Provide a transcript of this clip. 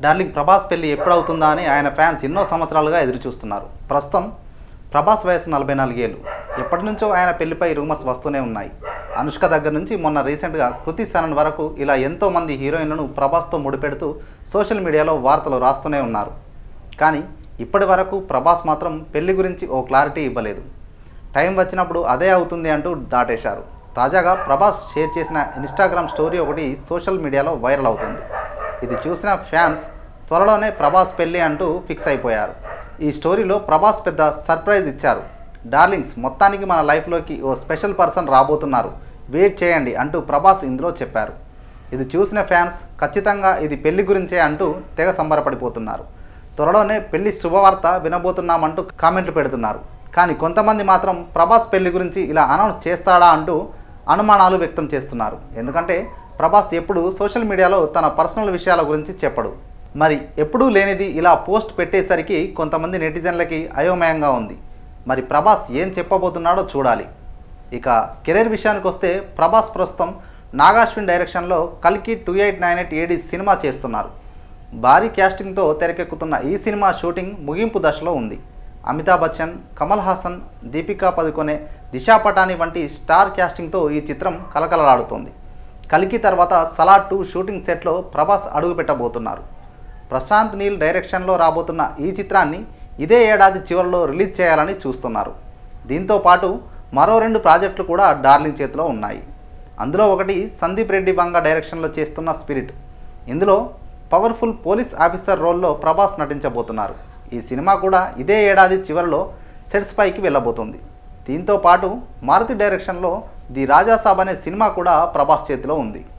Darling Prabhas పెళ్ళి ఎప్పుడవుతుందా అని ఆయన ఫ్యాన్స్ ఎన్నో సంవత్సరాలుగా ఎదురుచూస్తున్నారు. ప్రస్తుతం ప్రభాస్ వయసు నలభై నాలుగేళ్ళు. ఎప్పటి నుంచో ఆయన పెళ్ళిపై రూమర్స్ వస్తూనే ఉన్నాయి. అనుష్క దగ్గర నుంచి మొన్న రీసెంట్గా కృతి సనన్ వరకు ఇలా ఎంతో మంది హీరోయిన్లను ప్రభాస్తో ముడిపెడుతూ సోషల్ మీడియాలో వార్తలు రాస్తూనే ఉన్నారు. కానీ ఇప్పటి వరకు ప్రభాస్ మాత్రం పెళ్ళి గురించి ఓ క్లారిటీ ఇవ్వలేదు. టైం వచ్చినప్పుడు అదే అవుతుంది అంటూ దాటేశారు. తాజాగా ప్రభాస్ షేర్ చేసిన ఇన్స్టాగ్రామ్ స్టోరీ ఒకటి సోషల్ మీడియాలో వైరల్ అవుతుంది. ఇది చూసిన ఫ్యాన్స్ త్వరలోనే ప్రభాస్ పెళ్ళి అంటూ ఫిక్స్ అయిపోయారు. ఈ స్టోరీలో ప్రభాస్ పెద్ద సర్ప్రైజ్ ఇచ్చారు. డార్లింగ్స్ మొత్తానికి మన లైఫ్లోకి ఓ స్పెషల్ పర్సన్ రాబోతున్నారు. వెయిట్ చేయండి అంటూ ప్రభాస్ ఇందులో చెప్పారు. ఇది చూసిన ఫ్యాన్స్ ఖచ్చితంగా ఇది పెళ్ళి గురించే అంటూ తెగ సంబరపడిపోతున్నారు. త్వరలోనే పెళ్ళి శుభవార్త వినబోతున్నామంటూ కామెంట్లు పెడుతున్నారు. కానీ కొంతమంది మాత్రం ప్రభాస్ పెళ్ళి గురించి ఇలా అనౌన్స్ చేస్తాడా అంటూ అనుమానాలు వ్యక్తం చేస్తున్నారు. ఎందుకంటే ప్రభాస్ ఎప్పుడు సోషల్ మీడియాలో తన పర్సనల్ విషయాల గురించి చెప్పడు. మరి ఎప్పుడూ లేనిది ఇలా పోస్ట్ పెట్టేసరికి కొంతమంది నెటిజన్లకి అయోమయంగా ఉంది. మరి ప్రభాస్ ఏం చెప్పబోతున్నాడో చూడాలి. ఇక కెరీర్ విషయానికి వస్తే ప్రభాస్ ప్రస్తుతం నాగాశ్విన్ డైరెక్షన్లో కల్కి two eight nine eight AD cinema చేస్తున్నారు. భారీ క్యాస్టింగ్తో తెరకెక్కుతున్న ఈ సినిమా షూటింగ్ ముగింపు దశలో ఉంది. అమితాబ్ బచ్చన్ కమల్ హాసన్ దీపికా పదుకొనే దిశా పటాని వంటి స్టార్ క్యాస్టింగ్తో ఈ చిత్రం కలకలలాడుతోంది. కలికి తర్వాత సలాడ్ టూ షూటింగ్ సెట్లో ప్రభాస్ అడుగు పెట్టబోతున్నారు ప్రశాంత్ నీల్ డైరెక్షన్లో రాబోతున్న ఈ చిత్రాన్ని ఇదే ఏడాది చివరిలో రిలీజ్ చేయాలని చూస్తున్నారు. దీంతో పాటు మరో రెండు ప్రాజెక్టులు కూడా డార్లింగ్ చేతిలో ఉన్నాయి. అందులో ఒకటి సందీప్ రెడ్డి బంగ డైరెక్షన్లో చేస్తున్న స్పిరిట్. ఇందులో పవర్ఫుల్ పోలీస్ ఆఫీసర్ రోల్లో ప్రభాస్ నటించబోతున్నారు. ఈ సినిమా కూడా ఇదే ఏడాది చివరిలో సెట్స్ పైకి వెళ్ళబోతుంది. దీంతో పాటు మారుతి డైరెక్షన్లో ది రాజాసాబ్ అనే సినిమా కూడా ప్రభాస్ చేతిలో ఉంది.